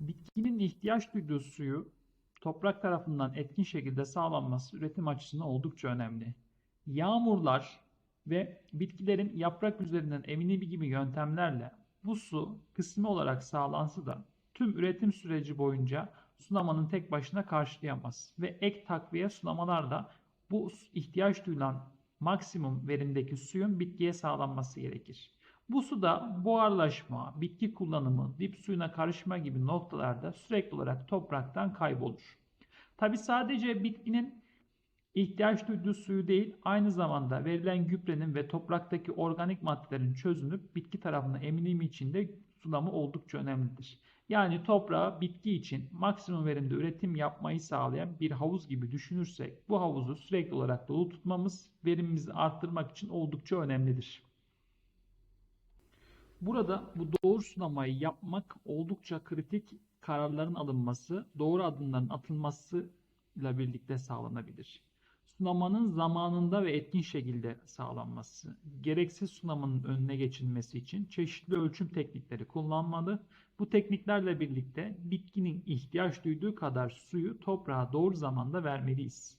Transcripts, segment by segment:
Bitkinin ihtiyaç duyduğu suyu toprak tarafından etkin şekilde sağlanması üretim açısından oldukça önemli. Yağmurlar ve bitkilerin yaprak üzerinden eminibi gibi yöntemlerle bu su kısmi olarak sağlansa da tüm üretim süreci boyunca sulamanın tek başına karşılayamaz ve ek takviye sulamalar da bu ihtiyaç duyulan maksimum verimdeki suyun bitkiye sağlanması gerekir. Bu suda buharlaşma, bitki kullanımı, dip suyuna karışma gibi noktalarda sürekli olarak topraktan kaybolur. Tabi sadece bitkinin ihtiyaç duyduğu suyu değil, aynı zamanda verilen gübrenin ve topraktaki organik maddelerin çözünüp bitki tarafından eminim içinde sulama oldukça önemlidir. Yani toprağı bitki için maksimum verimde üretim yapmayı sağlayan bir havuz gibi düşünürsek bu havuzu sürekli olarak dolu tutmamız verimimizi arttırmak için oldukça önemlidir. Burada bu doğru sulamayı yapmak oldukça kritik kararların alınması, doğru adımların atılmasıyla birlikte sağlanabilir. Sulamanın zamanında ve etkin şekilde sağlanması, gereksiz sulamanın önüne geçilmesi için çeşitli ölçüm teknikleri kullanmalı. Bu tekniklerle birlikte bitkinin ihtiyaç duyduğu kadar suyu toprağa doğru zamanda vermeliyiz.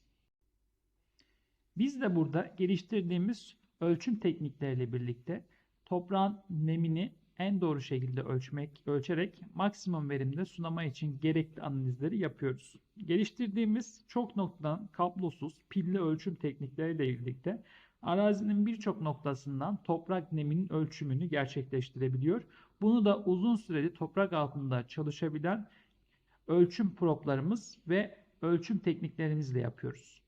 Biz de burada geliştirdiğimiz ölçüm teknikleriyle birlikte toprağın nemini en doğru şekilde ölçmek, ölçerek maksimum verimde sulama için gerekli analizleri yapıyoruz. Geliştirdiğimiz çok noktadan kablosuz pilli ölçüm teknikleriyle birlikte arazinin birçok noktasından toprak neminin ölçümünü gerçekleştirebiliyor. Bunu da uzun süreli toprak altında çalışabilen ölçüm proplarımız ve ölçüm tekniklerimizle yapıyoruz.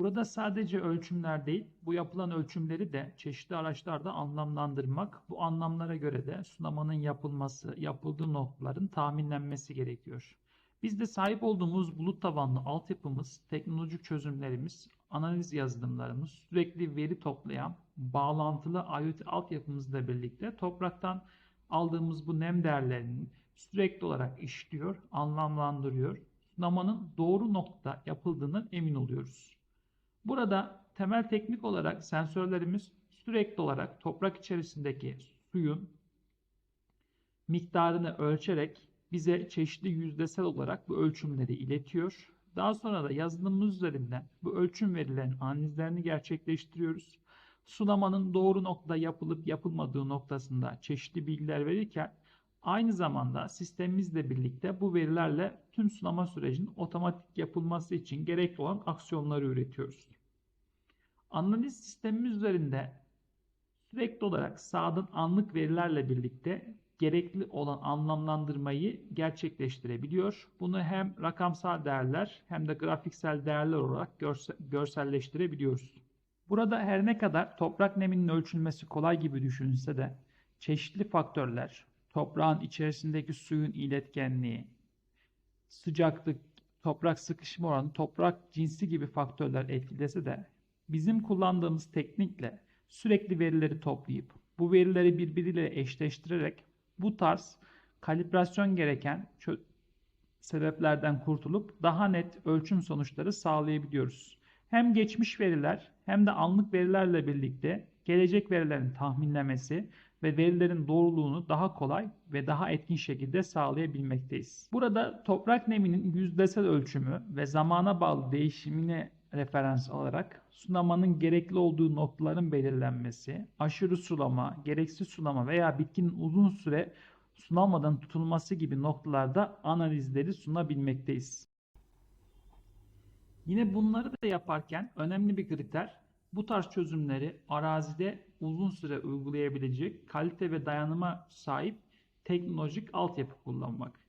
Burada sadece ölçümler değil, bu yapılan ölçümleri de çeşitli araçlarda anlamlandırmak, bu anlamlara göre de sulamanın yapılması, yapıldığı noktaların tahminlenmesi gerekiyor. Biz de sahip olduğumuz bulut tabanlı altyapımız, teknolojik çözümlerimiz, analiz yazılımlarımız, sürekli veri toplayan bağlantılı IoT altyapımızla birlikte topraktan aldığımız bu nem değerlerini sürekli olarak işliyor, anlamlandırıyor. Sulamanın doğru nokta yapıldığından emin oluyoruz. Burada temel teknik olarak sensörlerimiz sürekli olarak toprak içerisindeki suyun miktarını ölçerek bize çeşitli yüzdesel olarak bu ölçümleri iletiyor. Daha sonra da yazılımımız üzerinden bu ölçüm verilerin analizlerini gerçekleştiriyoruz. Sulamanın doğru noktada yapılıp yapılmadığı noktasında çeşitli bilgiler verirken aynı zamanda sistemimizle birlikte bu verilerle tüm sulama sürecinin otomatik yapılması için gerekli olan aksiyonları üretiyoruz. Analiz sistemimiz üzerinde sürekli olarak sağdan anlık verilerle birlikte gerekli olan anlamlandırmayı gerçekleştirebiliyor. Bunu hem rakamsal değerler hem de grafiksel değerler olarak görse görselleştirebiliyoruz. Burada her ne kadar toprak neminin ölçülmesi kolay gibi düşünülse de çeşitli faktörler, toprağın içerisindeki suyun iletkenliği, sıcaklık, toprak sıkışma oranı, toprak cinsi gibi faktörler etkilese de bizim kullandığımız teknikle sürekli verileri toplayıp bu verileri birbiriyle eşleştirerek bu tarz kalibrasyon gereken sebeplerden kurtulup daha net ölçüm sonuçları sağlayabiliyoruz. Hem geçmiş veriler hem de anlık verilerle birlikte gelecek verilerin tahminlemesi ve verilerin doğruluğunu daha kolay ve daha etkin şekilde sağlayabilmekteyiz. Burada toprak neminin yüzdesel ölçümü ve zamana bağlı değişimine referans alarak sulamanın gerekli olduğu noktaların belirlenmesi, aşırı sulama, gereksiz sulama veya bitkinin uzun süre sulanmadan tutulması gibi noktalarda analizleri sunabilmekteyiz. Yine bunları da yaparken önemli bir kriter bu tarz çözümleri arazide uzun süre uygulayabilecek kalite ve dayanıma sahip teknolojik altyapı kullanmak.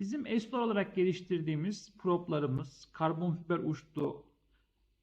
Bizim Estor olarak geliştirdiğimiz proplarımız, karbon fiber uçlu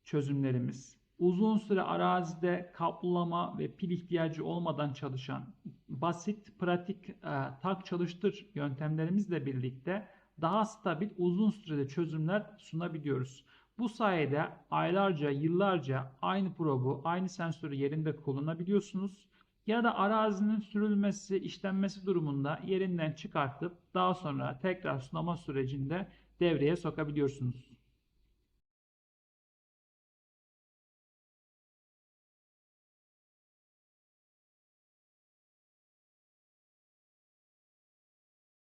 çözümlerimiz, uzun süre arazide kaplama ve pil ihtiyacı olmadan çalışan basit, pratik e, tak çalıştır yöntemlerimizle birlikte daha stabil, uzun sürede çözümler sunabiliyoruz. Bu sayede aylarca, yıllarca aynı probu, aynı sensörü yerinde kullanabiliyorsunuz. Ya da arazinin sürülmesi, işlenmesi durumunda yerinden çıkartıp daha sonra tekrar sunama sürecinde devreye sokabiliyorsunuz.